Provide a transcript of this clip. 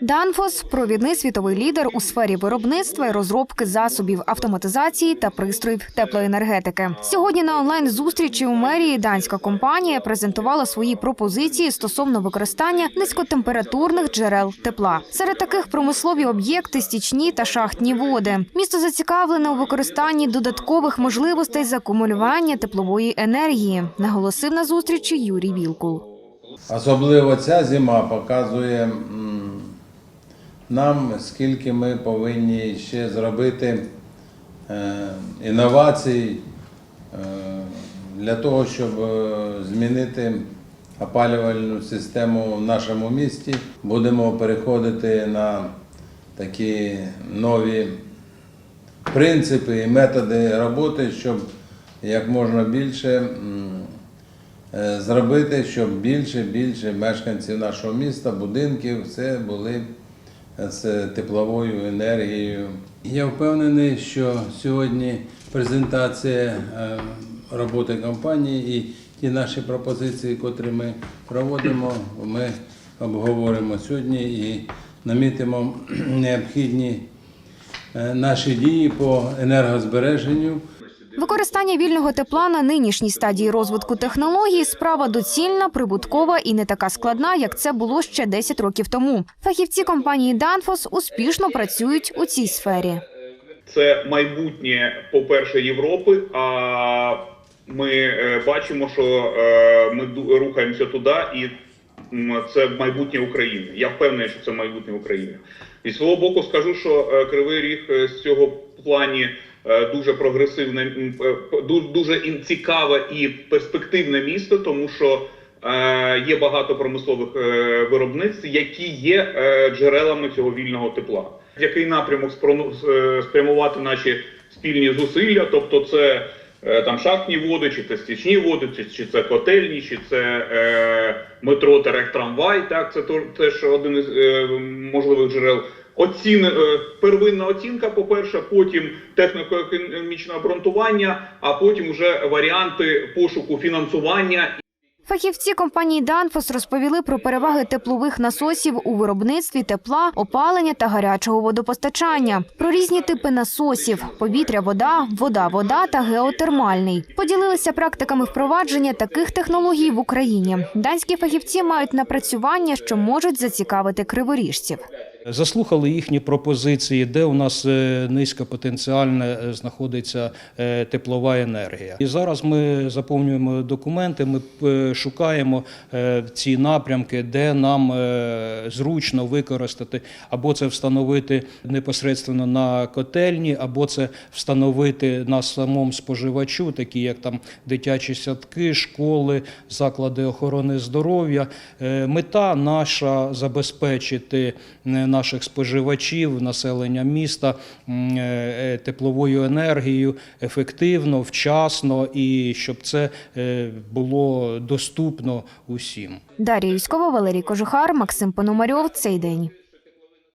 Данфос провідний світовий лідер у сфері виробництва і розробки засобів автоматизації та пристроїв теплоенергетики. Сьогодні на онлайн зустрічі у мерії данська компанія презентувала свої пропозиції стосовно використання низькотемпературних джерел тепла. Серед таких промислові об'єкти, стічні та шахтні води. Місто зацікавлене у використанні додаткових можливостей з акумулювання теплової енергії, наголосив на зустрічі Юрій Вілкул. Особливо ця зима показує нам, скільки ми повинні ще зробити е, інновацій е, для того, щоб е, змінити опалювальну систему в нашому місті. Будемо переходити на такі нові принципи і методи роботи, щоб як можна більше зробити, щоб більше більше мешканців нашого міста, будинків, все були з тепловою енергією. Я впевнений, що сьогодні презентація е, роботи компанії і ті наші пропозиції, котрі ми проводимо, ми обговоримо сьогодні і намітимо необхідні е, наші дії по енергозбереженню. Використання вільного тепла на нинішній стадії розвитку технологій справа доцільна, прибуткова і не така складна, як це було ще 10 років тому. Фахівці компанії Danfoss успішно працюють у цій сфері. це майбутнє, по-перше, Європи. А ми е, бачимо, що е, ми рухаємося туди, і це майбутнє України. Я впевнений, що це майбутнє України. І свого боку скажу, що е, Кривий Ріг з цього плані дуже прогресивне, е, дуже цікаве і перспективне місто, тому що. е, Є багато промислових е, виробництв, які є е, джерелами цього вільного тепла. Який напрямок е, спрямувати наші спільні зусилля? Тобто, це е, там шахтні води, чи це стічні води, чи, чи це котельні, чи це е, метро та трамвай. Так, це теж один із е, можливих джерел. Оцін, е, первинна оцінка, по-перше, потім техніко-економічне обґрунтування, а потім вже варіанти пошуку фінансування Фахівці компанії Danfoss розповіли про переваги теплових насосів у виробництві тепла, опалення та гарячого водопостачання, про різні типи насосів: повітря, вода, вода, вода та геотермальний. Поділилися практиками впровадження таких технологій в Україні. Данські фахівці мають напрацювання, що можуть зацікавити криворіжців. Заслухали їхні пропозиції, де у нас е, низькопотенціальне е, знаходиться е, теплова енергія. І зараз ми заповнюємо документи, ми шукаємо ці напрямки, де нам зручно використати, або це встановити непосередньо на котельні, або це встановити на самому споживачу, такі як там дитячі садки, школи, заклади охорони здоров'я. Мета наша забезпечити наших споживачів, населення міста е, тепловою енергією ефективно, вчасно і щоб це е, було доступно усім. Дар'я Юськова, Валерій Кожухар, Максим Пономарьов. Цей день.